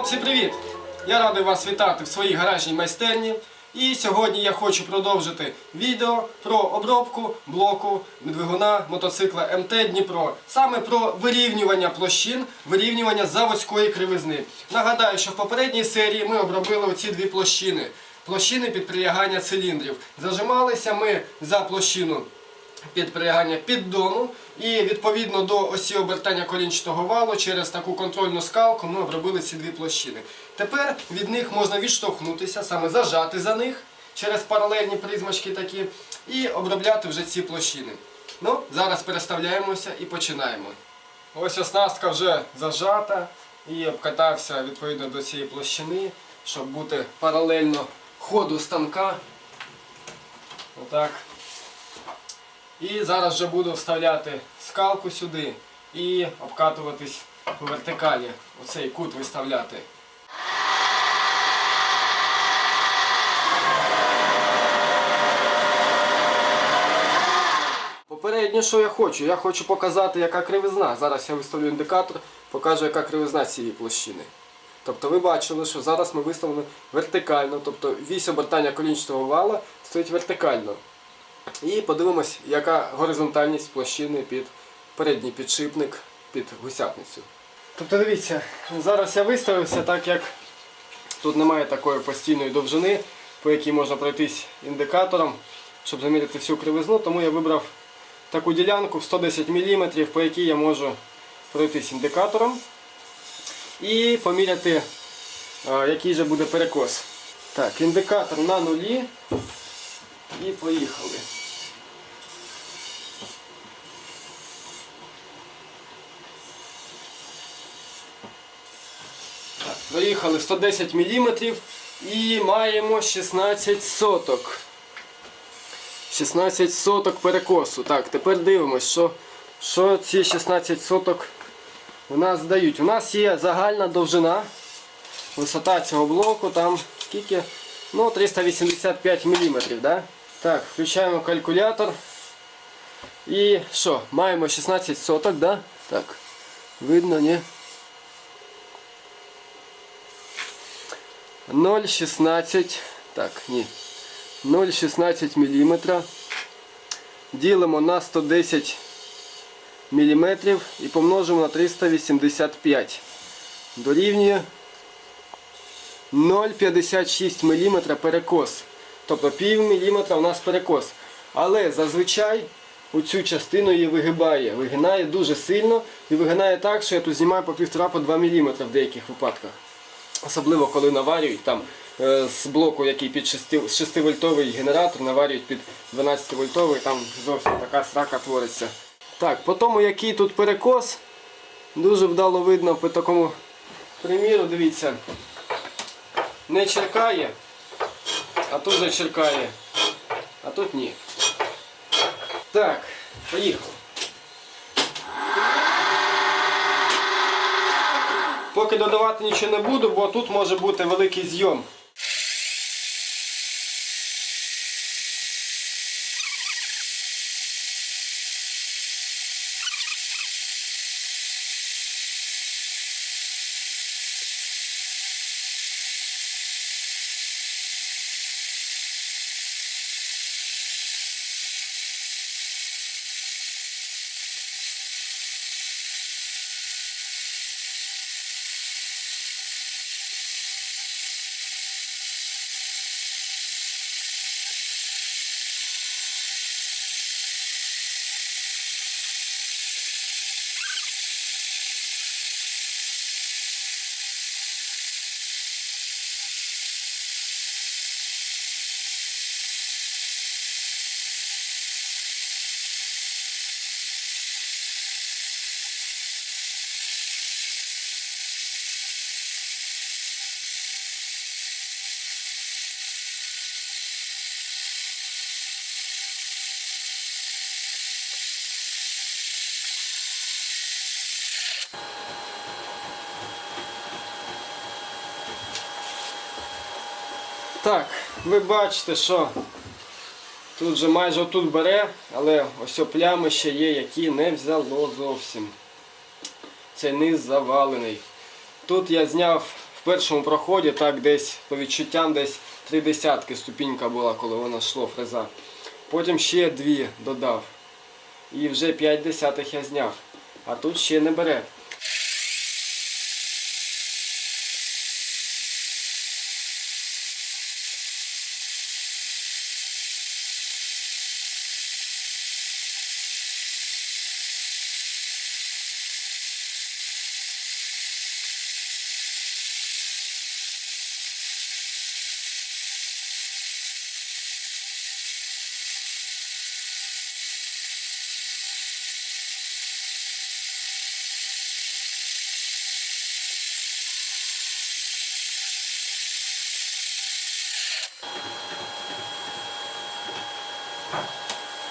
Хлопці, привіт! Я радий вас вітати в своїй гаражній майстерні. І сьогодні я хочу продовжити відео про обробку блоку двигуна мотоцикла МТ Дніпро. Саме про вирівнювання площин, вирівнювання заводської кривизни. Нагадаю, що в попередній серії ми обробили оці дві площини. Площини під прилягання циліндрів. Зажималися ми за площину під прилягання піддону і відповідно до осі обертання колінчатого валу через таку контрольну скалку ми обробили ці дві площини. Тепер від них можна відштовхнутися, саме зажати за них через паралельні призмочки такі і обробляти вже ці площини. Ну, зараз переставляємося і починаємо. Ось оснастка вже зажата і обкатався відповідно до цієї площини, щоб бути паралельно ходу станка. Отак. І зараз вже буду вставляти скалку сюди і обкатуватись по вертикалі. Оцей кут виставляти. Попередньо, що я хочу? Я хочу показати, яка кривизна. Зараз я виставлю індикатор, покажу, яка кривизна цієї площини. Тобто ви бачили, що зараз ми виставили вертикально, тобто вісь обертання колінчатого вала стоїть вертикально. І подивимось, яка горизонтальність площини під передній підшипник під гусятницю. Тобто дивіться, зараз я виставився так, як тут немає такої постійної довжини, по якій можна пройтись індикатором, щоб заміряти всю кривизну, тому я вибрав таку ділянку в 110 мм, по якій я можу пройтись індикатором і поміряти, який же буде перекос. Так, індикатор на нулі. І поїхали. Так, 110 мм і маємо 16 соток. 16 соток перекосу. Так, тепер дивимось, що, що ці 16 соток у нас дають. У нас є загальна довжина. Висота цього блоку там скільки? Ну, 385 мм, да? Так, включаємо калькулятор. І що? Маємо 16 соток, да? Так. Видно, ні? 0,16. Так, ні. 0,16 мм. Ділимо на 110 мм і помножимо на 385. Дорівнює 0,56 мм перекос. Тобто пів міліметра у нас перекос. Але зазвичай у цю частину її вигибає. Вигинає дуже сильно і вигинає так, що я тут знімаю по 1,5-2 мм в деяких випадках. Особливо коли наварюють там е, з блоку, який під 6, 6 вольтовий генератор, наварюють під 12 вольтовий, там зовсім така срака твориться. Так, по тому який тут перекос, дуже вдало видно по такому приміру, дивіться, не черкає, а тут же черкає, а тут ні. Так, поїхали. Поки додавати нічого не буду, бо тут може бути великий зйом. Так, ви бачите, що тут же майже отут бере, але ось плями ще є, які не взяло зовсім. Цей низ завалений. Тут я зняв в першому проході, так десь по відчуттям десь три десятки ступінька була, коли вона йшло фреза. Потім ще дві додав. І вже 5 десятих я зняв. А тут ще не бере.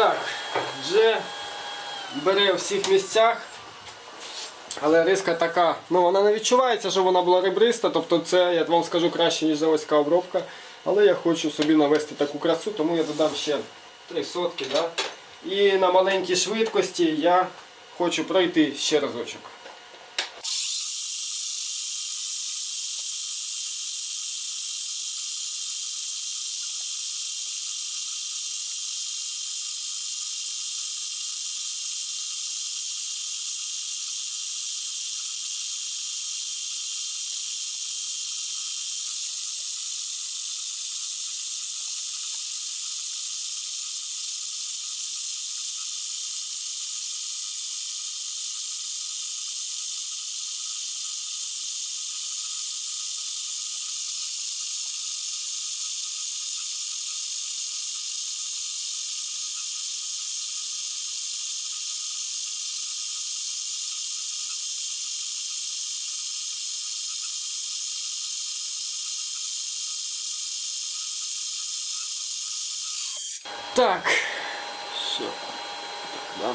Так, вже бере у всіх місцях. Але риска така, ну вона не відчувається, що вона була ребриста, тобто це, я вам скажу, краще, ніж заводська обробка. Але я хочу собі навести таку красу, тому я додам ще 3 сотки. Да? І на маленькій швидкості я хочу пройти ще разочок. Так. Що? Так, да.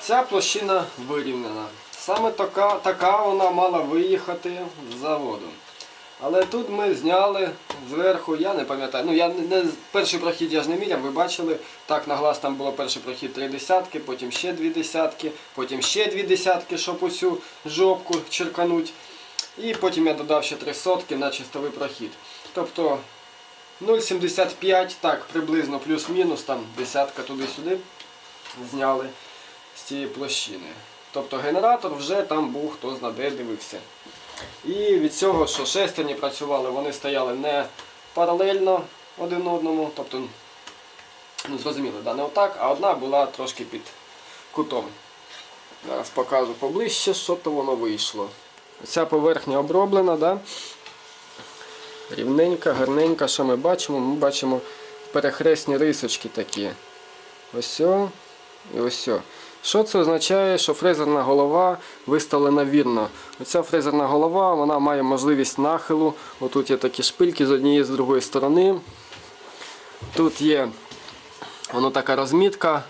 Ця площина вирівняна. Саме така, така вона мала виїхати з заводу. Але тут ми зняли зверху, я не пам'ятаю, ну я не- перший прохід я ж не міряв, ви бачили, так на глаз там було перший прохід три десятки, потім ще дві десятки, потім ще дві десятки, щоб усю жопку черкануть. І потім я додав ще три сотки на чистовий прохід. Тобто 0,75, так, приблизно плюс-мінус, там десятка туди-сюди зняли з цієї площини. Тобто генератор вже там був, хто зна де дивився. І від цього, що шестерні працювали, вони стояли не паралельно один одному, тобто, ну зрозуміло, да, не отак, а одна була трошки під кутом. Зараз покажу поближче, що то воно вийшло. Ця поверхня оброблена, да? Рівненька, гарненька. Що ми бачимо? Ми бачимо перехресні рисочки такі. Ось о і ось. о. Що це означає, що фрезерна голова виставлена вірно. Оця фрезерна голова вона має можливість нахилу. Отут є такі шпильки з однієї з другої сторони. Тут є воно така розмітка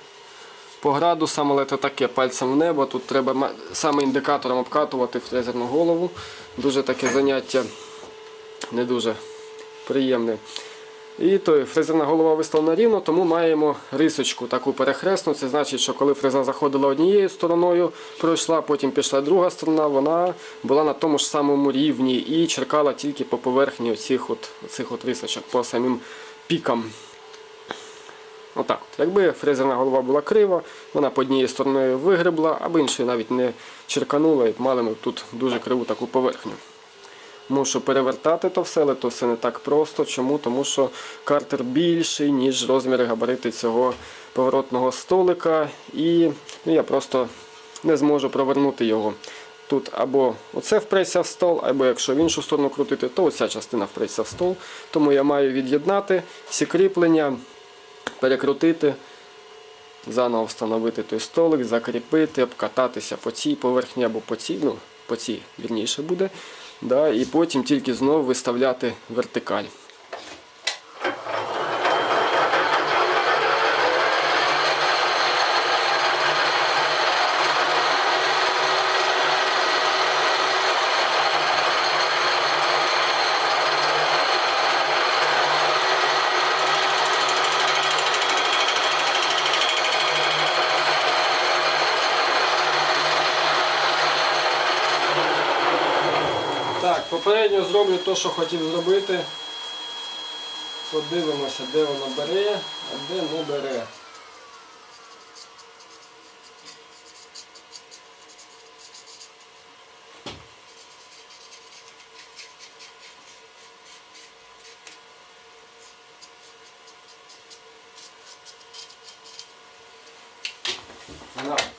по градусам, але це таке пальцем в небо. Тут треба саме індикатором обкатувати фрезерну голову. Дуже таке заняття не дуже приємне. І той фрезерна голова виставлена рівно, тому маємо рисочку таку перехресну. Це значить, що коли фреза заходила однією стороною, пройшла, потім пішла друга сторона, вона була на тому ж самому рівні і черкала тільки по поверхні оцих от, оцих от рисочок, по самим пікам. Отак. от. Якби фрезерна голова була крива, вона по однією стороною вигребла, або іншою навіть не черканула, і мали ми тут дуже криву таку поверхню. Мушу перевертати то все, але то все не так просто. Чому? Тому що картер більший, ніж розміри габарити цього поворотного столика. І ну, я просто не зможу провернути його. Тут або оце впреться в стол, або якщо в іншу сторону крутити, то оця частина впреться в стол. Тому я маю від'єднати всі кріплення, перекрутити, заново встановити той столик, закріпити, обкататися по цій поверхні або по цій, ну, по цій вірніше буде. Да, і потім тільки знову виставляти вертикаль. Попередньо зроблю те, що хотів зробити. Подивимося, де воно бере, а де не бере. Да.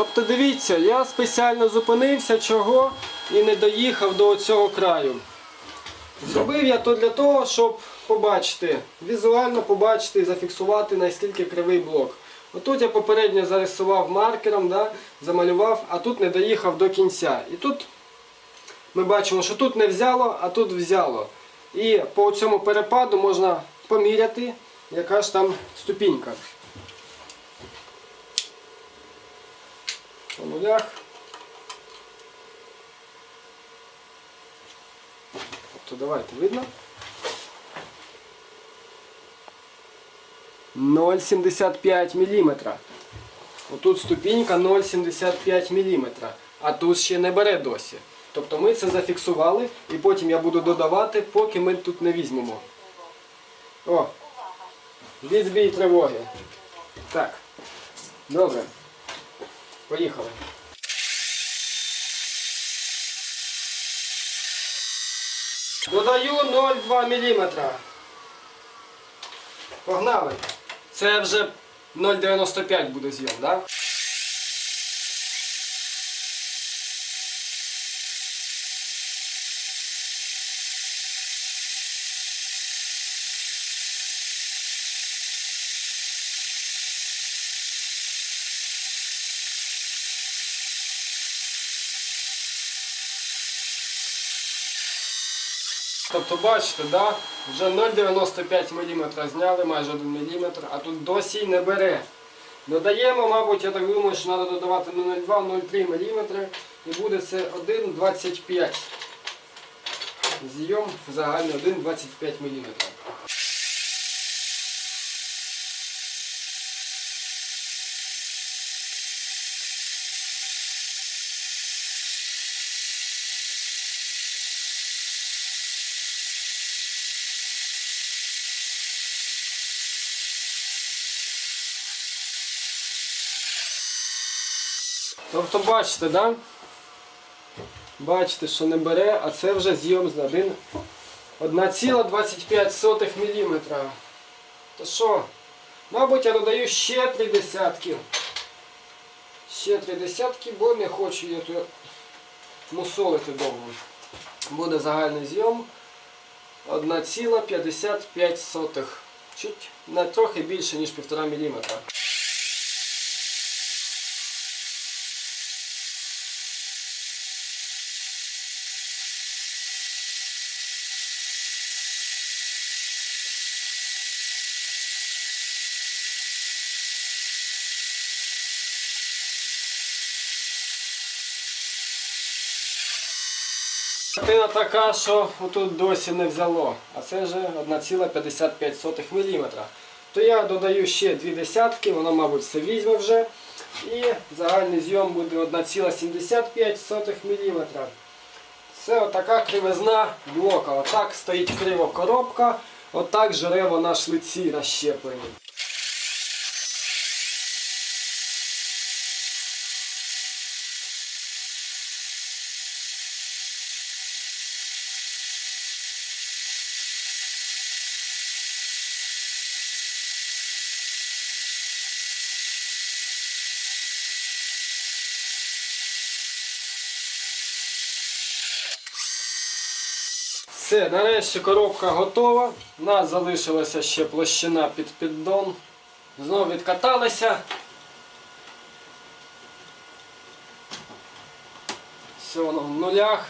Тобто дивіться, я спеціально зупинився чого і не доїхав до цього краю. Зробив я то для того, щоб побачити, візуально побачити і зафіксувати наскільки кривий блок. Отут я попередньо зарисував маркером, да, замалював, а тут не доїхав до кінця. І тут ми бачимо, що тут не взяло, а тут взяло. І по цьому перепаду можна поміряти, яка ж там ступінька. По нулях. Тобто давайте видно. 0,75 мм. Отут ступінька 0,75 мм. А тут ще не бере досі. Тобто ми це зафіксували і потім я буду додавати, поки ми тут не візьмемо. О! Відбій тривоги. Так. Добре. Поїхали. Додаю 0,2 мм. Погнали. Це вже 0,95 буде зйом, так? Да? Тобто бачите, да? вже 0,95 мм зняли, майже 1 мм, а тут досі не бере. Додаємо, мабуть, я так думаю, що треба додавати 0,2-0,3 мм і буде це 1,25 Зйом загальний 1,25 мм. Тобто бачите, да? Бачите, що не бере, а це вже зйом з 1 1,25 мм. То що? Мабуть, я додаю ще три десятки. Ще три десятки, бо не хочу я тут мусолити довго. Буде загальний зйом 1,55. Чуть на трохи більше, ніж 1,5 мм. Картина така, що отут досі не взяло, а це вже 1,55 мм. То я додаю ще дві десятки, воно, мабуть, все візьме вже. І загальний зйом буде 1,75 мм. Це отака кривизна блока. Отак стоїть криво коробка, отак жере вона шлиці розщеплені. Все, нарешті коробка готова. У нас залишилася ще площина під піддон. Знову відкаталися. Все воно в нулях.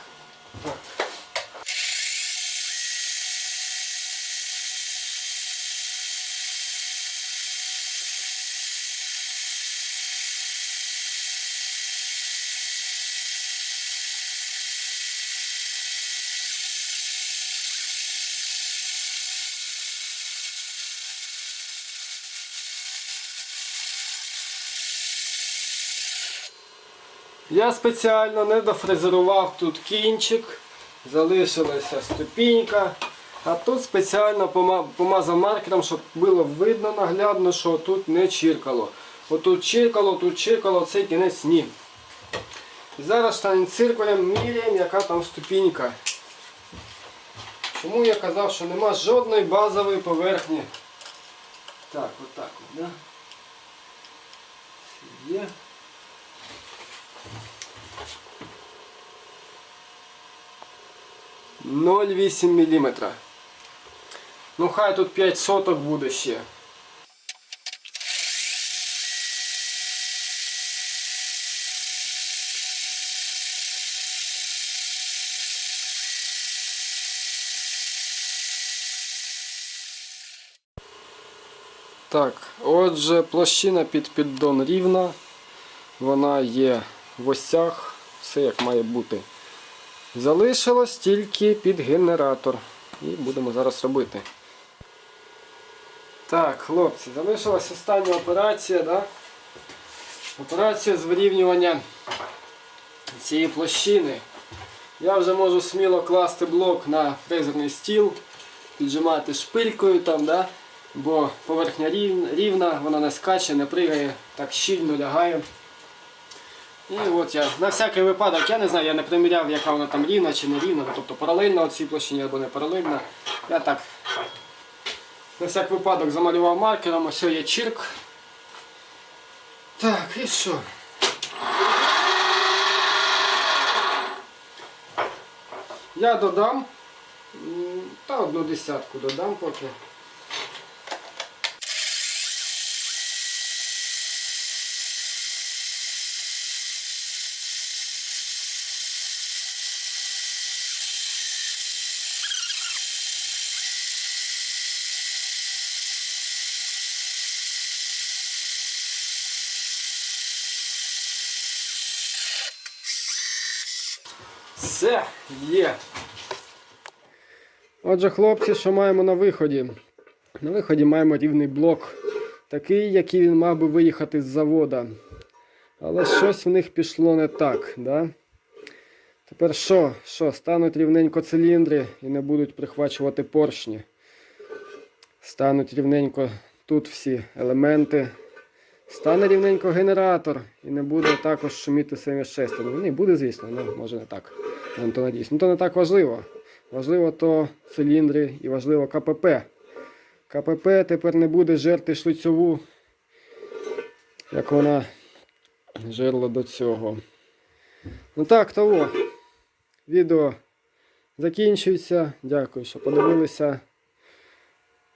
Я спеціально не дофрезерував тут кінчик, залишилася ступінька. А тут спеціально помазав маркером, щоб було видно наглядно, що тут не чиркало. Отут чиркало, тут чиркало, цей кінець ні. І зараз циркулем міряємо, яка там ступінька. Чому я казав, що нема жодної базової поверхні. Так, отак от, да? Є. Ноль вісім міліметра. Ну хай тут 5 соток буде ще. Так, отже, площина під піддон рівна. Вона є в осях, все як має бути. Залишилось тільки під генератор. І будемо зараз робити. Так, хлопці, залишилась остання операція, да? Операція з вирівнювання цієї площини. Я вже можу сміло класти блок на фрезерний стіл, піджимати шпилькою там, да? бо поверхня рівна, вона не скаче, не пригає, так щільно лягає. І от я на всякий випадок, я не знаю, я не приміряв, яка вона там рівна чи не рівна, тобто паралельна цій площині або не паралельна. Я так на всяк випадок замалював маркером, ось є чирк. Так, і що? Я додам, та одну десятку додам поки. Все, є. Отже, хлопці, що маємо на виході? На виході маємо рівний блок, такий, який він мав би виїхати з завода. Але щось в них пішло не так. Да? Тепер що? Що? Стануть рівненько циліндри і не будуть прихвачувати поршні. Стануть рівненько тут всі елементи. Стане рівненько генератор і не буде також шуміти самі шестерні. Ні, буде, звісно, ну може не так. Ну, то. Ну то не так важливо. Важливо то циліндри і важливо КПП. КПП тепер не буде жерти шлицьову, як вона жерла до цього. Ну так, того. Відео закінчується. Дякую, що подивилися.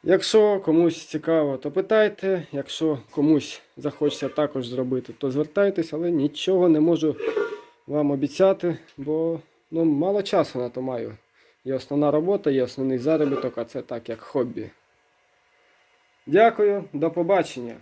Якщо комусь цікаво, то питайте. Якщо комусь захочеться також зробити, то звертайтесь, але нічого не можу вам обіцяти, бо ну, мало часу на то маю. Є основна робота, є основний заробіток, а це так як хобі. Дякую, до побачення.